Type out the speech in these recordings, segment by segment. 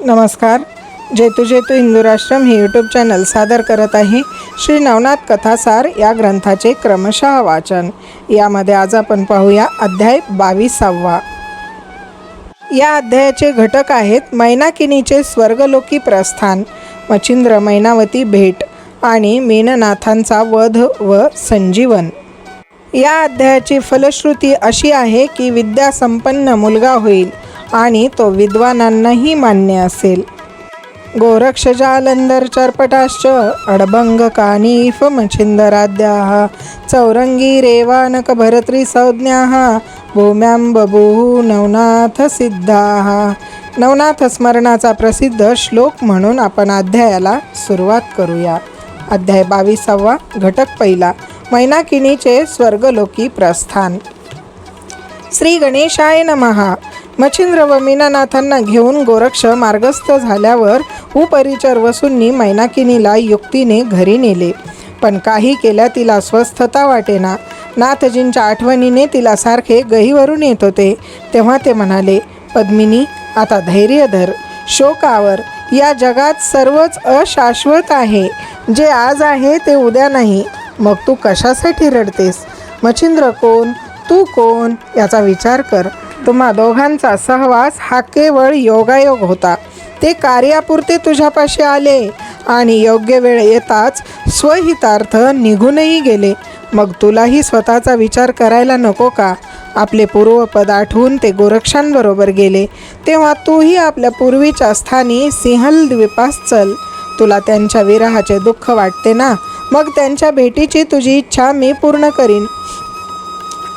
नमस्कार. जेतू जेतू हिंदूराष्ट्रम हे YouTube channel सादर करत आहे. श्री नवनाथ कथासार या ग्रंथाचे क्रमशः वाचन. यामध्ये आज आपण पाहूया अध्याय बावीसावा. या अध्यायाचे घटक आहेत मैनाकिनीचे स्वर्गलोकी प्रस्थान मच्छिंद्र मैनावती भेट आणि मेननाथांचा वध व संजीवन. या अध्यायाची फलश्रुती अशी आहे की विद्यासंपन्न मुलगा होईल. आणि तो विद्वानांनाही मान्य असेल. गोरक्ष जालंधर चर्पटाश्च अडभंग कानीफ मच्छिंदराद्याः चौरंगी रेवानक भरत्री संज्ञाः भूम्यां बभूः नवनाथ सिद्धाः. नवनाथ स्मरणाचा प्रसिद्ध श्लोक म्हणून आपण अध्यायाला सुरुवात करूया. अध्याय बावीसावा घटक पहिला मैनाकिनीचे स्वर्गलोकी प्रस्थान. श्री गणेशाय नमहा मच्छिंद्र व मीनानाथांना घेऊन गोरक्ष मार्गस्थ झाल्यावर उपरिचर वसूंनी मैनाकिनीला युक्तीने घरी नेले. पण काही केल्या तिला स्वस्थता वाटेना. नाथजींच्या आठवणीने तिला सारखे गहीवरून येत होते. तेव्हा ते म्हणाले पद्मिनी आता धैर्य धर. शोकावर. या जगात सर्वच अशाश्वत आहे. जे आज आहे ते उद्या नाही. मग तू कशासाठी रडतेस? मच्छिंद्र कोण? तू कोण? याचा विचार कर. तुम्हा दोघांचा सहवास हा केवळ योगायोग होता. ते कार्यापुरते तुझ्यापाशी आले आणि योग्य वेळ येताच स्वहितार्थ निघूनही गेले. मग तुलाही स्वतःचा विचार करायला नको का? आपले पूर्वपद आठवून ते गोरक्षांबरोबर गेले. तेव्हा तूही आपल्या पूर्वीच्या स्थानी सिंहल द्वीपास चल. तुला त्यांच्या विरहाचे दुःख वाटते ना? मग त्यांच्या भेटीची तुझी इच्छा मी पूर्ण करीन.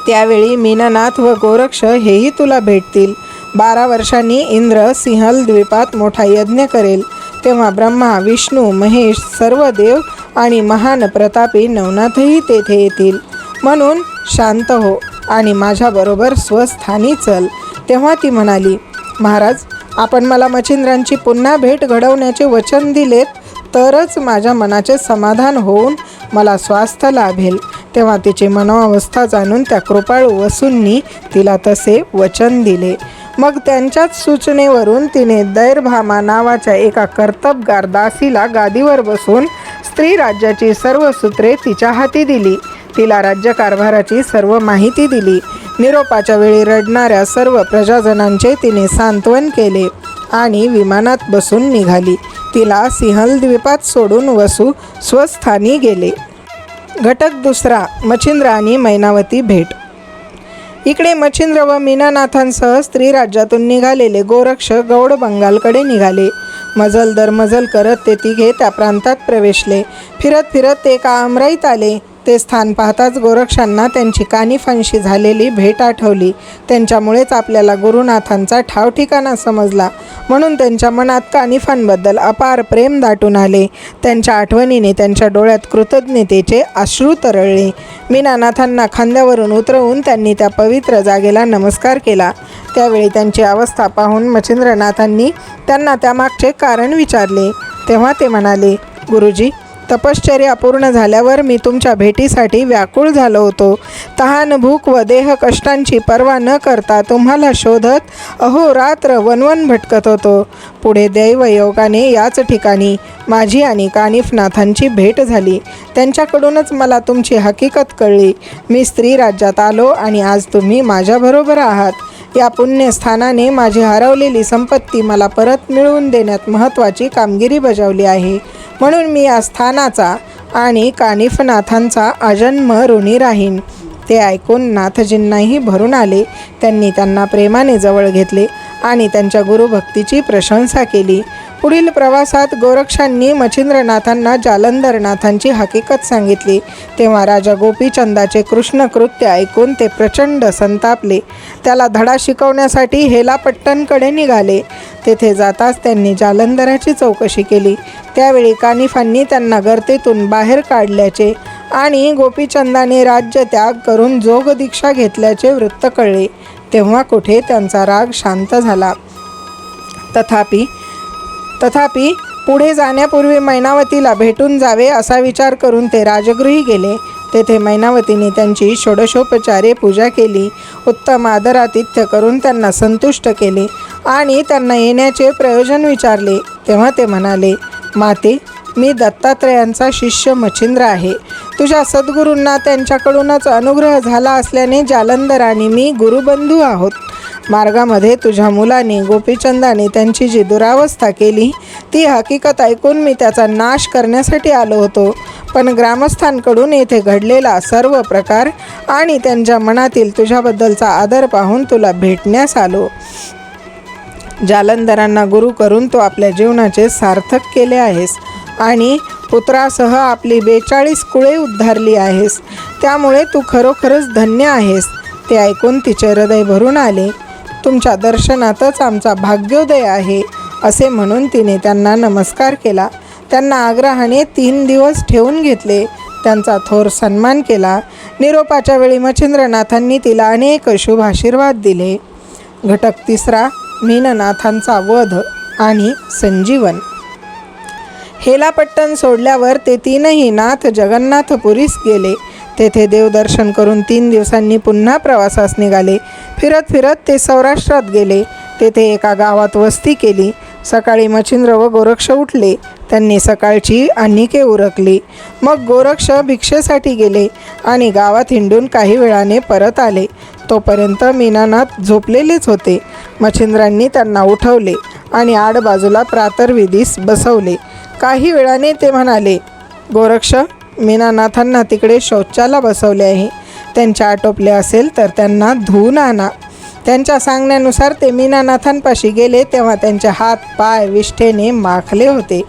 त्यावेळी मीननाथ व गोरक्ष हेही तुला भेटतील. बारा वर्षांनी इंद्र सिंहल द्वीपात मोठा यज्ञ करेल. तेव्हा ब्रह्मा विष्णू महेश सर्व देव आणि महान प्रतापी नवनाथही तेथे येतील. म्हणून शांत हो आणि माझ्याबरोबर स्वस्थानी चल तेव्हा ती म्हणाली महाराज आपण मला मच्छिंद्रांची पुन्हा भेट घडवण्याचे वचन दिलेत तरच माझ्या मनाचे समाधान होऊन मला स्वास्थ्य लाभेल. तेव्हा तिची मनोअवस्था जाणून त्या कृपाळू वसूंनी तिला तसे वचन दिले. मग त्यांच्याच सूचनेवरून तिने दैरभामा नावाच्या एका कर्तबगार दासीला गादीवर बसून स्त्री राज्याची सर्व सूत्रे तिच्या हाती दिली. तिला राज्यकारभाराची सर्व माहिती दिली. निरोपाच्या वेळी रडणाऱ्या सर्व प्रजाजनांचे तिने सांत्वन केले आणि विमानात बसून निघाली. तिला सिंहल द्वीपात सोडून वसू स्वस्थानी गेले. घटक दुसरा मच्छिंद्र आणि मैनावती भेट. इकडे मच्छिंद्र व मीनानाथांसह स्त्री राज्यातून निघालेले गोरक्ष गौड बंगालकडे निघाले. मजल दर मजल करत ते तिघे त्या प्रांतात प्रवेशले. फिरत फिरत ते एका आमराईत आले. ते स्थान पाहताच गोरक्षांना त्यांची कानिफांशी झालेली भेट आठवली. त्यांच्यामुळेच आपल्याला गुरुनाथांचा ठाव ठिकाणा समजला. म्हणून त्यांच्या मनात कानिफांबद्दल अपार प्रेम दाटून आले. त्यांच्या आठवणीने त्यांच्या डोळ्यात कृतज्ञतेचे अश्रू तरळले. मीनानाथांना खांद्यावरून उतरवून त्यांनी त्या पवित्र जागेला नमस्कार केला. त्यावेळी त्यांची अवस्था पाहून मच्छिंद्रनाथांनी त्यांना त्यामागचे कारण विचारले. तेव्हा ते म्हणाले गुरुजी तपश्चर्या पूर्ण झाल्यावर मी तुमच्या भेटीसाठी व्याकुळ झालो होतो. तहान भूक व देह कष्टांची पर्वा न करता तुम्हाला शोधत अहोरात्र वनवन भटकत होतो. पुढे दैवयोगाने याच ठिकाणी माझी आणि कानिफनाथांची भेट झाली. त्यांच्याकडूनच मला तुमची हकीकत कळली. मी स्त्री राज्यात आलो आणि आज तुम्ही माझ्याबरोबर आहात. या पुण्यस्थानाने माझी हरवलेली संपत्ती मला परत मिळवून देण्यात महत्त्वाची कामगिरी बजावली आहे. म्हणून मी या स्थानाचा आणि कानिफनाथांचा अजन्म ऋणी राहीन. ते ऐकून नाथजींनाही भरून आले. त्यांनी त्यांना प्रेमाने जवळ घेतले आणि त्यांच्या गुरुभक्तीची प्रशंसा केली. पुढील प्रवासात गोरक्षांनी मच्छिंद्रनाथांना जालंधरनाथांची हकीकत सांगितली. तेव्हा राजा गोपीचंदाचे कृष्णकृत्य ऐकून ते प्रचंड संतापले. त्याला धडा शिकवण्यासाठी हेलापट्टणकडे निघाले. तेथे जाताच त्यांनी जालंधराची चौकशी केली. त्यावेळी कानिफांनी त्यांना गर्तेतून बाहेर काढल्याचे आणि गोपीचंदाने राज्य त्याग करून जोगदीक्षा घेतल्याचे वृत्त कळले. तेव्हा कुठे त्यांचा राग शांत झाला. तथापि तथापि पुढे जाण्यापूर्वी मैनावतीला भेटून जावे असा विचार करून ते राजगृही गेले. तेथे मैनावतीने त्यांची षोडशोपचारे पूजा केली उत्तम आदरातिथ्य करून त्यांना संतुष्ट केले आणि त्यांना येण्याचे प्रयोजन विचारले. तेव्हा ते म्हणाले माते मी दत्तात्रयांचा शिष्य मच्छिंद्र आहे. तुझ्या सद्गुरूंना त्यांच्याकडूनच अनुग्रह झाला असल्याने जालंधर आणि मी गुरुबंधू आहोत. मार्गामध्ये तुझ्या मुलाने गोपीचंदाने त्यांची जी दुरावस्था केली ती हकीकत ऐकून मी त्याचा नाश करण्यासाठी आलो होतो. पण ग्रामस्थांकडून येथे घडलेला सर्व प्रकार आणि त्यांच्या मनातील तुझ्याबद्दलचा आदर पाहून तुला भेटण्यास आलो. जालंधरांना गुरु करून तू आपल्या जीवनाचे सार्थक केले आहेस आणि पुत्रासह आपली बेचाळीस कुळे उद्धारली आहेस. त्यामुळे तू खरोखरच धन्य आहेस. ते ऐकून तिचे हृदय भरून आले. तुमच्या दर्शनातच आमचा भाग्योदय आहे असे म्हणून तिने त्यांना नमस्कार केला. त्यांना आग्रहाने तीन दिवस ठेवून घेतले. त्यांचा थोर सन्मान केला. निरोपाच्या वेळी मच्छिंद्रनाथांनी तिला अनेक शुभ आशीर्वाद दिले. घटक तिसरा मीननाथांचा वध आणि संजीवन. हेलापट्टण सोडल्यावर ते तीनही नाथ जगन्नाथपुरीस गेले. तेथे देवदर्शन करून तीन दिवसांनी पुन्हा प्रवासास निघाले. फिरत फिरत ते सौराष्ट्रात गेले. तेथे एका गावात वस्ती केली. सकाळी मच्छिंद्र व गोरक्ष उठले. त्यांनी सकाळची अन्निके उरकली. मग गोरक्ष भिक्षेसाठी गेले आणि गावात हिंडून काही वेळाने परत आले. तोपर्यंत मीनानाथ झोपलेलेच होते. मच्छिंद्रांनी त्यांना उठवले आणि आडबाजूला प्रातर्विधीस बसवले. काही वेळाने ते म्हणाले गोरक्ष मीनानाथांना तिकडे शौचाला बसवले आहे. त्यांच्या आटोपले असेल तर त्यांना धुवून आणा. त्यांच्या सांगण्यानुसार ते मीनानाथांपाशी गेले तेव्हा त्यांचे हात पाय विष्ठेने माखले होते.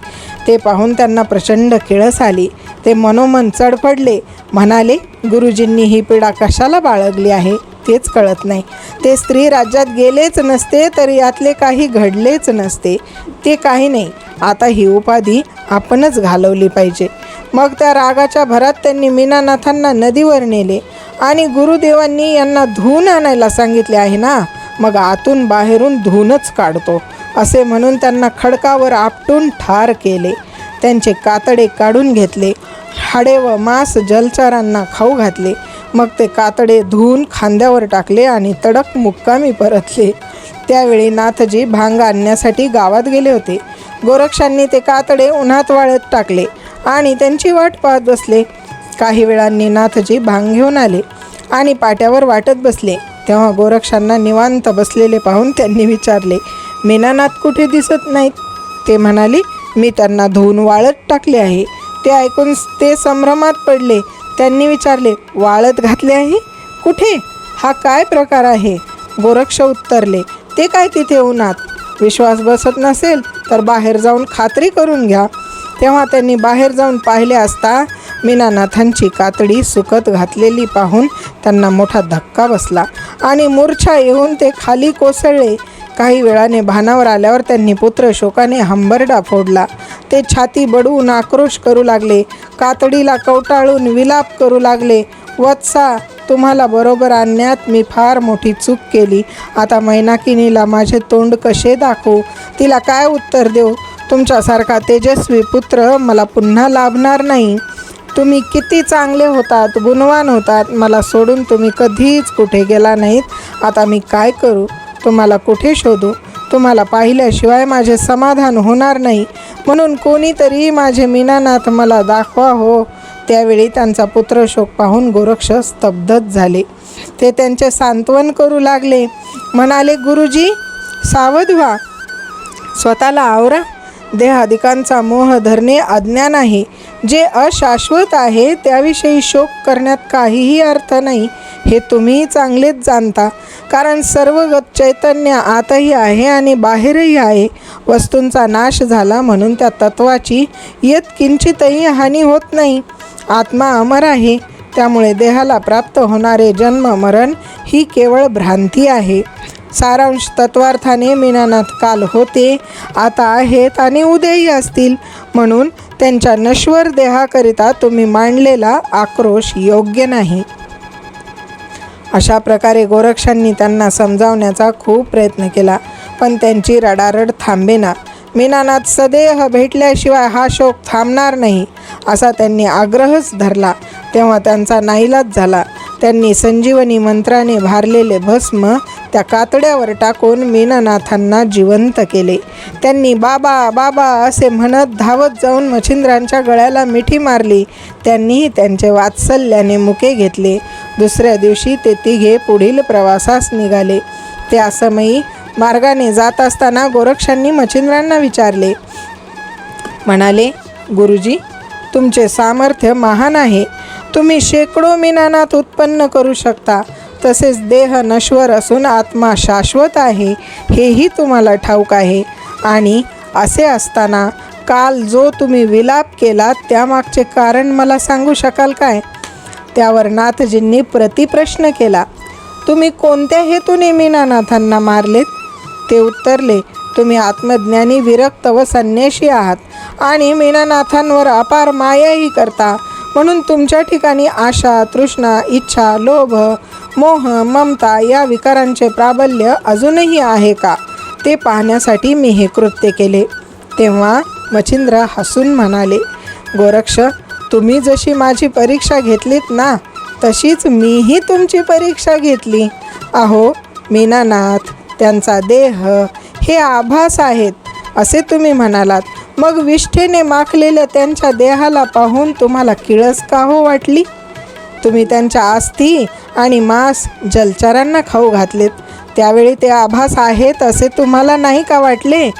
ते पाहून त्यांना प्रचंड किळस आली. ते मनोमन चढपडले. म्हणाले गुरुजींनी ही पीडा कशाला बाळगली आहे? तेच कळत नाही. ते स्त्री राज्यात गेलेच नसते तर यातले काही घडलेच नसते. ते काही नाही. आता ही उपाधी आपणच घालवली पाहिजे. मग त्या रागाच्या भरात त्यांनी मीनानाथांना नदीवर नेले. आणि गुरुदेवांनी यांना धुवून आणायला सांगितले आहे ना? मग आतून बाहेरून धुवूनच काढतो. असे म्हणून त्यांना खडकावर आपटून ठार केले. त्यांचे कातडे काढून घेतले. हाडे व मांस जलचरांना खाऊ घातले. मग ते कातडे धुवून खांद्यावर टाकले आणि तडक मुक्कामी परतले. त्यावेळी नाथजी भांग आणण्यासाठी गावात गेले होते. गोरक्षांनी ते कातडे उन्हात वाळत टाकले आणि त्यांची वाट पाहत बसले. काही वेळांनी नाथजी भांग घेऊन आले आणि पाट्यावर वाटत बसले. तेव्हा गोरक्षांना निवांत बसलेले पाहून त्यांनी विचारले मीनानाथ कुठे दिसत नाहीत? ते म्हणाले मी त्यांना धुवून वाळत टाकले आहे. ते ऐकून ते संभ्रमात पडले. त्यांनी विचारले वाळत घातले आहे? कुठे? हा काय प्रकार आहे? गोरक्ष उत्तरले ते काय तिथे उन्हात? विश्वास बसत नसेल तर बाहेर जाऊन खात्री करून घ्या. तेव्हा त्यांनी बाहेर जाऊन पाहिले असता मीनानाथांची कातडी सुकत घातलेली पाहून त्यांना मोठा धक्का बसला आणि मूर्छा येऊन ते खाली कोसळले. काही वेळाने भानावर आल्यावर त्यांनी पुत्र शोकाने हंबरडा फोडला. ते छाती बडवून आक्रोश करू लागले. कातडीला कवटाळून विलाप करू लागले. वत्सा तुम्हाला बरोबर आणण्यात मी फार मोठी चूक केली. आता मैनाकिनीला माझे तोंड कसे दाखवू? तिला काय उत्तर देऊ? तुमच्यासारखा तेजस्वी पुत्र मला पुन्हा लाभणार नाही. तुम्ही किती चांगले होतात गुणवान होतात मला सोडून तुम्ही कधीच कुठे गेला नाहीत. आता मी काय करू? तुम्हाला कुठे शोधू? तुम्हाला पाहिल्याशिवाय माझे समाधान होणार नाही. म्हणून कोणीतरी माझे मीनानाथ मला दाखवा हो. त्यावेळी त्यांचा पुत्र शोक पाहून गोरक्ष स्तब्धच झाले. ते त्यांचे सांत्वन करू लागले. म्हणाले गुरुजी सावध व्हा. स्वतःला आवरा. देहादिकांचा मोह धरणे अज्ञान आहे जे अशाश्वत आहे त्याविषयी शोक करण्यात काहीही अर्थ नाही. हे तुम्ही चांगलेच जाणता. कारण सर्व चैतन्य आतही आहे आणि बाहेरही आहे. वस्तूंचा नाश झाला म्हणून त्या तत्वाची येत किंचितही हानी होत नाही. आत्मा अमर आहे. त्यामुळे देहाला प्राप्त होणारे जन्म मरण ही केवळ भ्रांती आहे. सारांश तत्वार्थाने मीनानाथ काल होते आता आहेत आणि उद्याही असतील. म्हणून त्यांच्या नश्वर देहाकरिता तुम्ही मांडलेला आक्रोश योग्य नाही. अशा प्रकारे गोरक्षांनी त्यांना समजावण्याचा खूप प्रयत्न केला. पण त्यांची रडारड थांबेना. मीनानाथ सदेह भेटल्याशिवाय हा शोक थांबणार नाही असा त्यांनी आग्रहच धरला. तेव्हा त्यांचा नाईलाज झाला. त्यांनी संजीवनी मंत्राने भारलेले भस्म त्या कातड्यावर टाकून मीननाथांना जिवंत केले. त्यांनी बाबा बाबा असे म्हणत धावत जाऊन मच्छिंद्रांच्या गळ्याला मिठी मारली. त्यांनीही त्यांचे वात्सल्याने मुके घेतले. दुसऱ्या दिवशी ते तिघे पुढील प्रवासास निघाले. त्या समयी मार्गाने जात असताना गोरक्षांनी मच्छिंद्रांना विचारले. म्हणाले गुरुजी तुमचे सामर्थ्य महान आहे. तुम्ही शेकडो मिनानात उत्पन्न करू शकता. तसेच देह नश्वर असून आत्मा शाश्वत आहे हेही तुम्हाला ठाऊक आहे. आणि असे असताना काल जो तुम्ही विलाप केला त्यामागचे कारण मला सांगू शकाल काय? त्यावर नाथजींनी प्रतिप्रश्न केला. तुम्ही कोणत्या हेतूने मीनानाथांना मारलेत? ते उत्तरले तुम्ही आत्मज्ञानी विरक्त व संन्याशी आहात आणि मीनानाथांवर अपार मायाही करता. म्हणून तुमच्या ठिकाणी आशा तृष्णा इच्छा लोभ मोह ममता या विकारांचे प्राबल्य अजूनही आहे का? ते पाहण्यासाठी मी हे कृत्य केले. तेव्हा मच्छिंद्र हसून म्हणाले गोरक्ष तुम्ही जशी माझी परीक्षा घेतलीत ना तशीच मीही तुमची परीक्षा घेतली. अहो मीनानाथ त्यांचा देह हे आभास आहेत असे तुम्ही म्हणालात. मग विष्ठेने माखलेल्या त्यांच्या देहाला पाहून तुम्हाला किळस का हो वाटली? तुम्ही त्यांच्या आस्थी आणि मांस जलचरांना खाऊ घातलेत. त्यावेळी ते आभास आहेत असे तुम्हाला नाही का वाटले?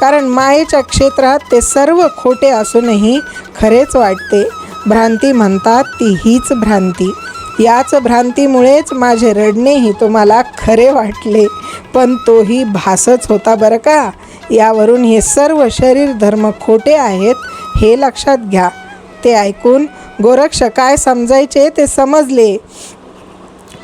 कारण मायेच्या क्षेत्रात ते सर्व खोटे असूनही खरेच वाटते. भ्रांती म्हणतात ती हीच भ्रांती. याच भ्रांतीमुळेच माझे रडणेही तुम्हाला खरे वाटले. पण तोही भासच होता बरं का? यावरून हे सर्व शरीर धर्म खोटे आहेत हे लक्षात घ्या. ते ऐकून गोरक्ष काय समजायचे ते समजले.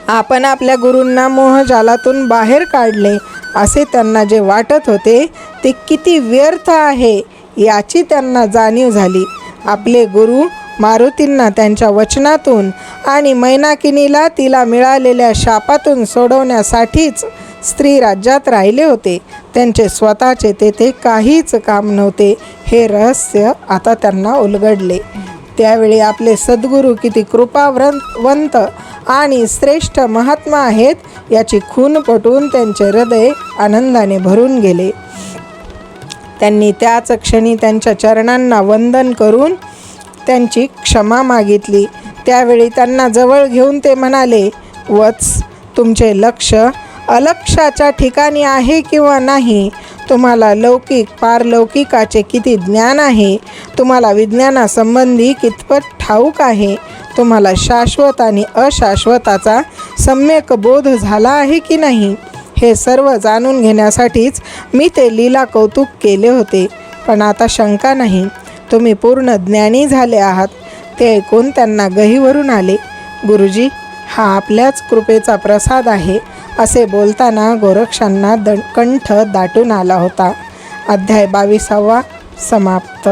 आपण आपल्या गुरूंना मोहजालातून बाहेर काढले असे त्यांना जे वाटत होते ते किती व्यर्थ आहे याची त्यांना जाणीव झाली. आपले गुरु मारुतींना त्यांच्या वचनातून आणि मैनाकिनीला तिला मिळालेल्या शापातून सोडवण्यासाठीच स्त्री राज्यात राहिले होते. त्यांचे स्वतःचे तेथे काहीच काम नव्हते. हे रहस्य आता त्यांना उलगडले. त्यावेळी आपले सद्गुरू किती कृपावंत आणि श्रेष्ठ महात्मा आहेत याची खून पटून त्यांचे हृदय आनंदाने भरून गेले. त्यांनी त्याच क्षणी त्यांच्या चरणांना वंदन करून त्यांची क्षमा मागितली. त्यावेळी त्यांना जवळ घेऊन ते म्हणाले वत्स तुमचे लक्ष अलक्षाच्या ठिकाणी आहे किंवा नाही तुम्हाला लौकिक पारलौकिकाचे किती ज्ञान आहे तुम्हाला विज्ञानासंबंधी कितपत ठाऊक आहे तुम्हाला शाश्वत आणि अशाश्वताचा सम्यक बोध झाला आहे की नाही हे सर्व जाणून घेण्यासाठीच मी ते लीला कौतुक केले होते. पण आता शंका नाही. तुम्ही पूर्ण ज्ञानी झाले आहात. ते ऐकून त्यांना गहीवरून आले? गुरुजी हा आपल्याच कृपेचा प्रसाद आहे असे बोलताना गोरक्षांना द कंठ दाटून आला होता. अध्याय बावीसावा समाप्त.